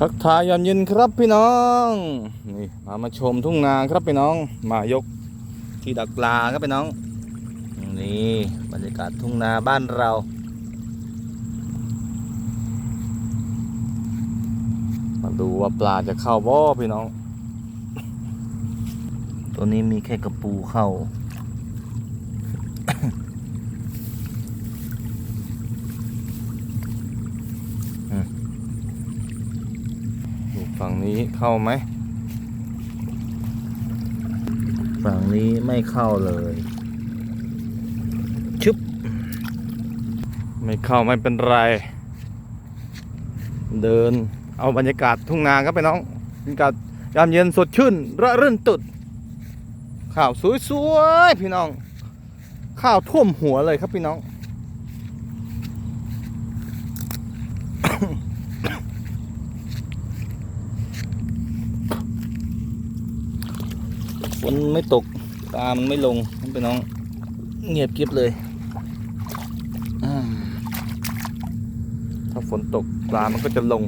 ทักทายยามเย็นครับพี่น้องนี่มามาชมทุ่งนาครับพี่น้อง มายกที่ดักปลาครับพี่น้องนี่บรรยากาศทุ่งนาบ้านเรา มาดูว่าปลาจะเข้าบ่พี่น้อง ตัวนี้มีแค่กระปูเข้า ฝั่งนี้เข้าไหม ฝั่งนี้ไม่เข้าเลย ชึบ ไม่เข้าไม่เป็นไร เดินเอาบรรยากาศทุ่งนาครับไปน้องบรรยากาศยามเย็นสดชื่นระรื่นตุด ข้าวสวยๆพี่น้อง ข้าวท่วมหัวเลยครับพี่น้อง ฝนไม่ตกปลามันไม่ลงนั่นไปน้องเงียบกริบเลยถ้าฝนตกปลามันก็จะลง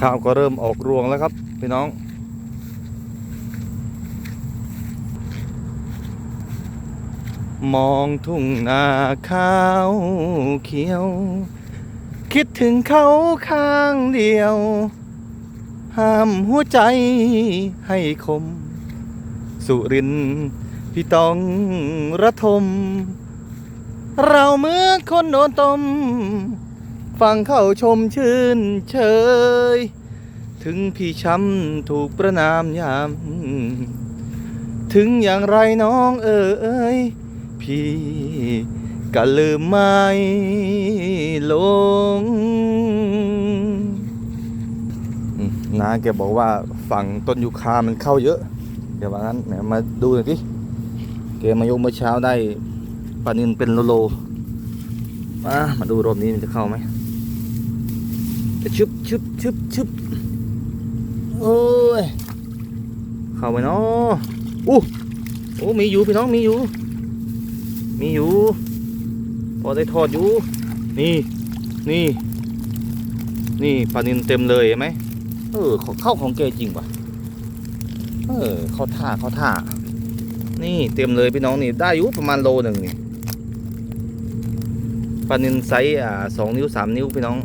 ข้าวก็เริ่มออกรวงแล้วครับ พี่น้องมองทุ่งนาข้าวเขียว คิดถึงเขาข้างเดียว ห้ามหัวใจให้คม สุรินพี่ต้องระทม เราเหมือนคนโดนต้ม ฟังเข้าชมชื่นเชย ถึงพี่ช้ำถูกประนามยาม ถึงอย่างไรน้องเอ๋ยพี่ ก็ลืมไม่ลงน้าแกบอกว่าฝั่งต้นยูคามันเข้าเยอะเดี๋ยวว่างั้นไหนมาดูหน่อยดิแกมายกเมื่อเช้าได้ปลานินเป็นโลโลมามาดูรอบนี้มันจะเข้าไหมจะชึบชึบชึบชึบโอ้ยเข้าไปเนาะอู้โอ้มีอยู่พี่น้องมีอยู่ มีอยู่ พอได้ทอดอยู่ นี่ นี่ นี่ปลานินเต็มเลยเห็นไหมเออเข้าของแกจริงป่ะ เออเข้าท่าเข้าท่า นี่เต็มเลยพี่น้องนี่ได้อยู่ประมาณโลหนึ่งนี่ปลานินไซส์อ่าสองนิ้วสามนิ้วพี่น้อง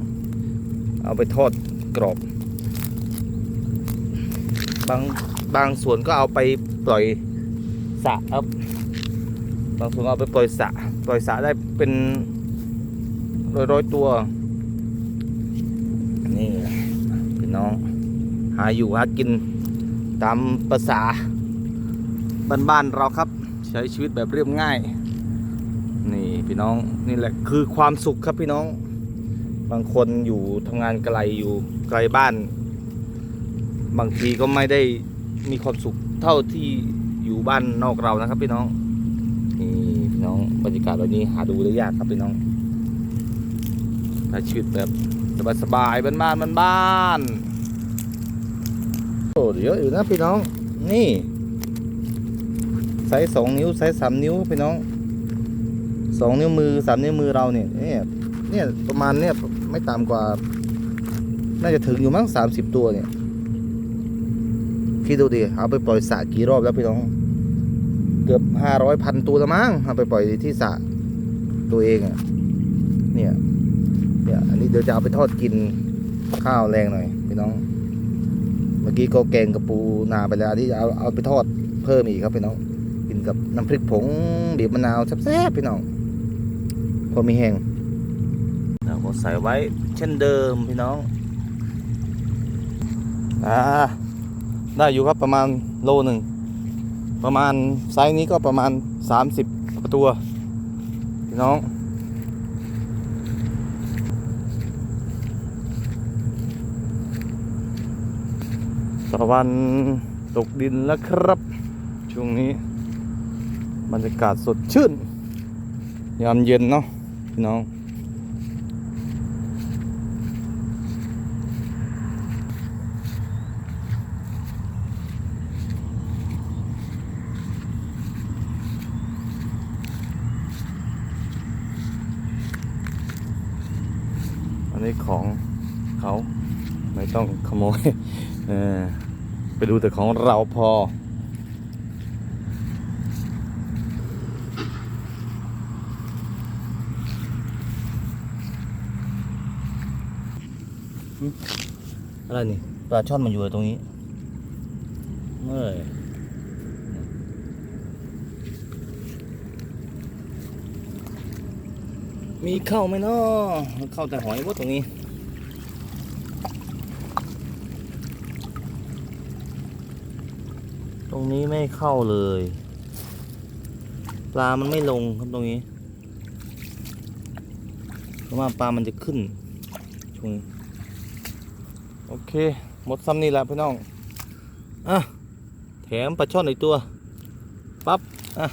เอาไปทอดกรอบ บางบางส่วนก็เอาไปปล่อยสระครับางส่วนเอาไปปล่อยสระปล่อยสระได้เป็นร้อยร้อยๆตัว นี่พี่น้อง หาอยู่หากินตามภาษาบ้านๆเราครับ ใช้ชีวิตแบบเรียบง่าย นี่พี่น้องนี่แหละคือความสุขครับพี่น้อง บางคนอยู่ทำงานไกลอยู่ไกลบ้าน บางทีก็ไม่ได้มีความสุขเท่าที่อยู่บ้านนอกเรานะครับพี่น้อง น้องบรรยากาศแบบนี้หาดูได้ยากครับพี่น้องใช้ชีวิตแบบสบายๆบ้านๆบ้านๆโอ้เยอะอยู่นะพี่น้อง นี่ไซส์สองนิ้วไซส์สามนิ้วพี่น้องสองนิ้วมือสามนิ้วมือเราเนี่ยเนี่ยเนี่ยประมาณเนี่ยไม่ต่ำกว่า น่าจะถึงอยู่มั้งสามสิบตัวเนี่ยคิดดูดิเอาไปปล่อยสระกี่รอบแล้วพี่น้อง เกือบห้าร้อยพันตัวละมั้งเอาไปปล่อยที่สระตัวเองอะเนี่ย เนี่ย อันนี้เดี๋ยวจะเอาไปทอดกินข้าวแรงหน่อยพี่น้อง เมื่อกี้ก็แกงกระปูนาไปแล้วอันนี้จะเอาเอาไปทอดเพิ่มอีกครับพี่น้อง กินกับน้ำพริกผงบีบมะนาวแซ่บๆพี่น้อง พอมีแห้งเราก็ใส่ไว้เช่นเดิมพี่น้อง อ่า ได้อยู่ครับประมาณโลหนึ่ง ประมาณไซส์นี้ก็ประมาณ 30กว่าตัวพี่น้อง ตะวันตกดินแล้วครับ ช่วงนี้บรรยากาศสดชื่น ยามเย็นเนาะพี่น้อง อันนี้ของเขาไม่ต้องขโมยเออไปดูแต่ของเราพอ อะไรนี่ปลาช่อนมันอยู่ตรงนี้เมื่อ มีเข้าไหมเนาะเข้าแต่หอยว่าตรงนี้ ตรงนี้ไม่เข้าเลย ปลามันไม่ลงครับตรงนี้ เพราะว่าปลามันจะขึ้นช่วงนี้โอเค หมดซ้ำนี่แหละพี่น้องอะแถมปลาช่อนอีกตัวปั๊บอะ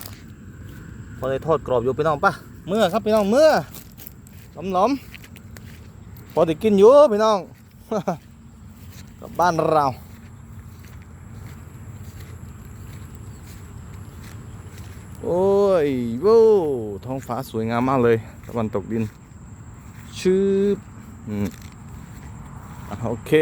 พอได้ทอดกรอบอยู่พี่น้องปะเมื่อครับพี่น้องเมื่อ ลอมหลอมๆพอได้กินอยู่พี่น้องกลับบ้านเราโอ้ยโว้ท้องฟ้าสวยงามมากเลยตะวันตกดินชืบอืมอะโอเค